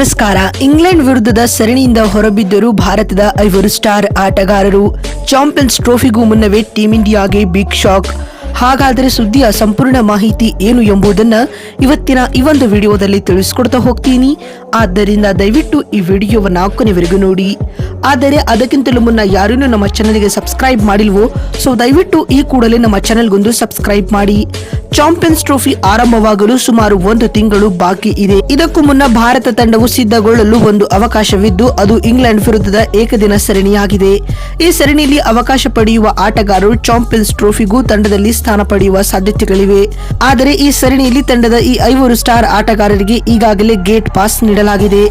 ನಮಸ್ಕಾರ. ಇಂಗ್ಲೆಂಡ್ ವಿರುದ್ಧದ ಸರಣಿಯಿಂದ ಹೊರಬಿದ್ದರು ಭಾರತದ ಐವರು ಸ್ಟಾರ್ ಆಟಗಾರರು ಚಾಂಪಿಯನ್ಸ್ ಟ್ರೋಫಿಗೂ ಮುನ್ನವೇ ಟೀಂ ಇಂಡಿಯಾಗೆ ಬಿಗ್ ಶಾಕ್. ಹಾಗಾದರೆ ಸುದ್ದಿಯ ಸಂಪೂರ್ಣ ಮಾಹಿತಿ ಏನು ಎಂಬುದನ್ನು ಇವತ್ತಿನ ಈ ಒಂದು ವಿಡಿಯೋದಲ್ಲಿ ತಿಳಿಸ್ಕೊಡ್ತಾ ಹೋಗ್ತೀನಿ. ಆದ್ದರಿಂದ ದಯವಿಟ್ಟು ಈ ವಿಡಿಯೋವನ್ನು ಕೊನೆವರೆಗೂ ನೋಡಿ. ಆದರೆ ಅದಕ್ಕಿಂತಲೂ ಮುನ್ನ ಯಾರೂ ನಮ್ಮ ಚಾನಲ್ಗೆ ಸಬ್ಸ್ಕ್ರೈಬ್ ಮಾಡಿಲ್ವೋ? ಸೊ ದಯವಿಟ್ಟು ಈ ಕೂಡಲೇ ನಮ್ಮ ಚಾನಲ್ಗೊಂದು ಸಬ್ಸ್ಕ್ರೈಬ್ ಮಾಡಿ. ಚಾಂಪಿಯನ್ಸ್ ಟ್ರೋಫಿ ಆರಂಭವಾಗಲು ಸುಮಾರು ಒಂದು ತಿಂಗಳು ಬಾಕಿ ಇದೆ. ಇದಕ್ಕೂ ಮುನ್ನ ಭಾರತ ತಂಡವು ಸಿದ್ಧಗೊಳ್ಳಲು ಒಂದು ಅವಕಾಶವಿದ್ದು, ಅದು ಇಂಗ್ಲೆಂಡ್ ವಿರುದ್ಧದ ಏಕದಿನ ಸರಣಿಯಾಗಿದೆ. ಈ ಸರಣಿಯಲ್ಲಿ ಅವಕಾಶ ಪಡೆಯುವ ಆಟಗಾರರು ಚಾಂಪಿಯನ್ಸ್ ಟ್ರೋಫಿಗೂ ತಂಡದಲ್ಲಿ ಸ್ಥಾನ ಪಡೆಯುವ ಸಾಧ್ಯತೆಗಳಿವೆ. ಆದರೆ ಈ ಸರಣಿಯಲ್ಲಿ ತಂಡದ ಈ ಐವರು ಸ್ಟಾರ್ ಆಟಗಾರರಿಗೆ ಈಗಾಗಲೇ ಗೇಟ್ ಪಾಸ್ ನೀಡಲಾಗಿದೆ.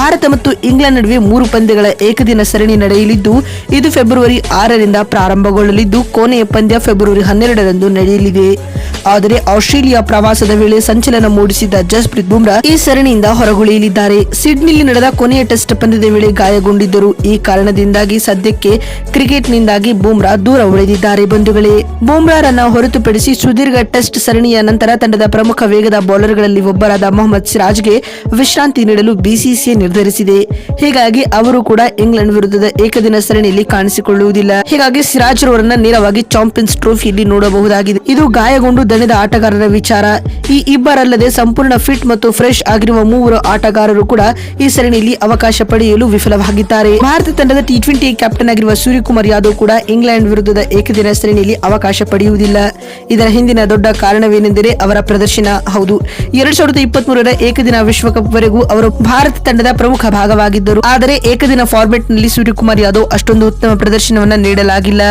ಭಾರತ ಮತ್ತು ಇಂಗ್ಲೆಂಡ್ ನಡುವೆ ಮೂರು ಪಂದ್ಯಗಳ ಏಕದಿನ ಸರಣಿ ನಡೆಯಲಿದ್ದು, ಇದು ಫೆಬ್ರವರಿ ಆರರಿಂದ ಪ್ರಾರಂಭಗೊಳ್ಳಲಿದ್ದು, ಕೊನೆಯ ಪಂದ್ಯ ಫೆಬ್ರವರಿ ಹನ್ನೆರಡರಂದು ನಡೆಯಲಿದೆ. ಆದರೆ ಆಸ್ಟ್ರೇಲಿಯಾ ಪ್ರವಾಸದ ವೇಳೆ ಸಂಚಲನ ಮೂಡಿಸಿದ್ದ ಜಸ್ಪ್ರೀತ್ ಬುಮ್ರಾ ಈ ಸರಣಿಯಿಂದ ಹೊರಗುಳಿಯಲಿದ್ದಾರೆ. ಸಿಡ್ನಿಲಿ ನಡೆದ ಕೊನೆಯ ಟೆಸ್ಟ್ ಪಂದ್ಯದ ವೇಳೆ ಗಾಯಗೊಂಡಿದ್ದರು. ಈ ಕಾರಣದಿಂದಾಗಿ ಸದ್ಯಕ್ಕೆ ಕ್ರಿಕೆಟ್ನಿಂದಾಗಿ ಬುಮ್ರಾ ದೂರ ಉಳಿದಿದ್ದಾರೆ ಬಂಧುಗಳೇ. ಬುಮ್ರಾರನ್ನ ಹೊರತುಪಡಿಸಿ ಸುದೀರ್ಘ ಟೆಸ್ಟ್ ಸರಣಿಯ ನಂತರ ತಂಡದ ಪ್ರಮುಖ ವೇಗದ ಬೌಲರ್ಗಳಲ್ಲಿ ಒಬ್ಬರಾದ ಮೊಹಮ್ಮದ್ ಸಿರಾಜ್ಗೆ ವಿಶ್ರಾಂತಿ ನೀಡಲು ಬಿಸಿಸಿಐ ನಿರ್ಧರಿಸಿದೆ. ಹೀಗಾಗಿ ಅವರು ಕೂಡ ಇಂಗ್ಲೆಂಡ್ ವಿರುದ್ಧದ ಏಕದಿನ ಸರಣಿಯಲ್ಲಿ ಕಾಣಿಸಿಕೊಳ್ಳುವುದಿಲ್ಲ. ಹೀಗಾಗಿ ಸಿರಾಜ್ ರವರನ್ನ ನೇರವಾಗಿ ಚಾಂಪಿಯನ್ಸ್ ಟ್ರೋಫಿಯಲ್ಲಿ ನೋಡಬಹುದಾಗಿದೆ. ಇದು ಗಾಯಗೊಂಡು ದಣಿದ ಆಟಗಾರರ ವಿಚಾರ. ಈ ಇಬ್ಬರಲ್ಲದೆ ಸಂಪೂರ್ಣ ಫಿಟ್ ಮತ್ತು ಫ್ರೆಶ್ ಆಗಿರುವ ಮೂವರು ಆಟಗಾರರು ಕೂಡ ಈ ಸರಣಿಯಲ್ಲಿ ಅವಕಾಶ ಪಡೆಯಲು ವಿಫಲವಾಗಿದ್ದಾರೆ. ಭಾರತ ತಂಡದ ಟಿ ಟ್ವೆಂಟಿ ಕ್ಯಾಪ್ಟನ್ ಆಗಿರುವ ಸೂರ್ಯಕುಮಾರ್ ಯಾದವ್ ಕೂಡ ಇಂಗ್ಲೆಂಡ್ ವಿರುದ್ಧದ ಏಕದಿನ ಸರಣಿಯಲ್ಲಿ ಅವಕಾಶ ಪಡೆಯುವುದಿಲ್ಲ. ಇದರ ಹಿಂದಿನ ದೊಡ್ಡ ಕಾರಣವೇನೆಂದರೆ ಅವರ ಪ್ರದರ್ಶನ. ಹೌದು, ಎರಡ್ ಸಾವಿರದ ಇಪ್ಪತ್ತ್ ಮೂರರ ಏಕದಿನ ವಿಶ್ವಕಪ್ ವರೆಗೂ ಅವರು ಭಾರತ ತಂಡದ ಪ್ರಮುಖ ಭಾಗವಾಗಿದ್ದರು. ಆದರೆ ಏಕದಿನ ಫಾರ್ಮೆಟ್ ನಲ್ಲಿ ಸೂರ್ಯಕುಮಾರ್ ಯಾದವ್ ಅಷ್ಟೊಂದು ಉತ್ತಮ ಪ್ರದರ್ಶನವನ್ನು ನೀಡಲಾಗಿಲ್ಲ.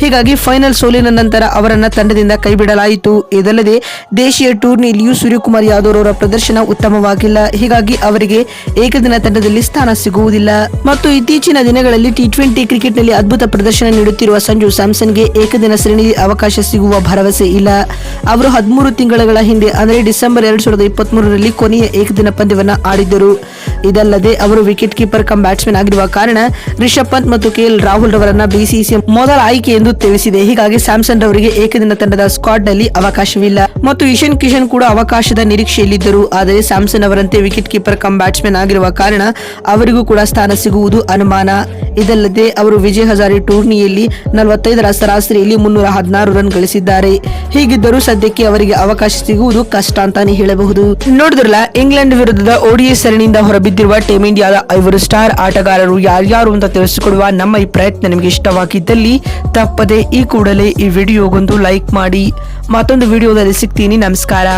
ಹೀಗಾಗಿ ಫೈನಲ್ ಸೋಲಿನ ನಂತರ ಅವರನ್ನ ತಂಡದಿಂದ ಕೈಬಿಡಲಾಯಿತು. ಇದಲ್ಲದೆ ದೇಶೀಯ ಟೂರ್ನಿಯಲ್ಲಿಯೂ ಸೂರ್ಯಕುಮಾರ್ ಯಾದವ್ ಅವರ ಪ್ರದರ್ಶನ ಉತ್ತಮವಾಗಿಲ್ಲ. ಹೀಗಾಗಿ ಅವರಿಗೆ ಏಕದಿನ ತಂಡದಲ್ಲಿ ಸ್ಥಾನ ಸಿಗುವುದಿಲ್ಲ. ಮತ್ತು ಇತ್ತೀಚಿನ ದಿನಗಳಲ್ಲಿ ಟಿ ಟ್ವೆಂಟಿ ಕ್ರಿಕೆಟ್ನಲ್ಲಿ ಅದ್ಭುತ ಪ್ರದರ್ಶನ ನೀಡುತ್ತಿರುವ ಸಂಜು ಸ್ಯಾಮ್ಸನ್ಗೆ ಏಕದಿನ ಶ್ರೇಣಿ ಅವಕಾಶ ಸಿಗುವ ಭರವಸೆ ಇಲ್ಲ. ಅವರು ಹದಿಮೂರು ತಿಂಗಳ ಹಿಂದೆ ಅಂದರೆ ಡಿಸೆಂಬರ್ ಎರಡು ಸಾವಿರದ ಇಪ್ಪತ್ತ್ ಮೂರರಲ್ಲಿ ಕೊನೆಯ ಏಕದಿನ ಪಂದ್ಯವನ್ನು ಆಡಿದ್ದರು. ಇದಲ್ಲದೆ ಅವರು ವಿಕೆಟ್ ಕೀಪರ್ ಕಮ್ ಬ್ಯಾಟ್ಸ್ಮನ್ ಆಗಿರುವ ಕಾರಣ ರಿಷಬ್ ಪಂತ್ ಮತ್ತು ಕೆಎಲ್ ರಾಹುಲ್ ರವರನ್ನ ಬಿಸಿಸಿಐ ಮೊದಲ ಆಯ್ಕೆ ಎಂದು ತಿಳಿಸಿದೆ. ಹೀಗಾಗಿ ಸ್ಯಾಮ್ಸನ್ ರವರಿಗೆ ಏಕದಿನ ತಂಡದ ಸ್ಕ್ವಾಡ್ನಲ್ಲಿ ಅವಕಾಶವಿಲ್ಲ. ಮತ್ತು ಇಶನ್ ಕಿಶನ್ ಕೂಡ ಅವಕಾಶದ ನಿರೀಕ್ಷೆಯಲ್ಲಿದ್ದರು. ಆದರೆ ಸ್ಯಾಮ್ಸನ್ ಅವರಂತೆ ವಿಕೆಟ್ ಕೀಪರ್ ಕಮ್ ಬ್ಯಾಟ್ಸ್ಮನ್ ಆಗಿರುವ ಕಾರಣ ಅವರಿಗೂ ಕೂಡ ಸ್ಥಾನ ಸಿಗುವುದು ಅನುಮಾನ. ಇದಲ್ಲದೆ ಅವರು ವಿಜಯ್ ಹಜಾರಿ ಟೂರ್ನಿಯಲ್ಲಿ ನಲವತ್ತೈದರ ಸರಾಸರಿಯಲ್ಲಿ ಮುನ್ನೂರ ಹದಿನಾರು ರನ್ ಗಳಿಸಿದ್ದಾರೆ. ಹೀಗಿದ್ದರೂ ಸದ್ಯಕ್ಕೆ ಅವರಿಗೆ ಅವಕಾಶ ಸಿಗುವುದು ಕಷ್ಟ ಅಂತಾನೆ ಹೇಳಬಹುದು. ನೋಡಿದ್ರಲ್ಲ, ಇಂಗ್ಲೆಂಡ್ ವಿರುದ್ಧದ ಓಡಿಎ ಸರಣಿಯಿಂದ ಹೊರಬಿದ್ದಿರುವ ಟೀಮ್ ಇಂಡಿಯಾದ ಐವರು ಸ್ಟಾರ್ ಆಟಗಾರರು ಯಾರ್ಯಾರು ಅಂತ ತಿಳಿಸಿಕೊಡುವ ನಮ್ಮ ಈ ಪ್ರಯತ್ನ ನಿಮಗೆ ಇಷ್ಟವಾಗಿದ್ದಲ್ಲಿ ತಪ್ಪದೆ ಈ ಕೂಡಲೇ ಈ ವಿಡಿಯೋಗೊಂದು ಲೈಕ್ ಮಾಡಿ ಮತ್ತೊಂದು ವಿಡಿಯೋದಲ್ಲಿ ಸಿಗ್ತೀನಿ ನಮಸ್ಕಾರ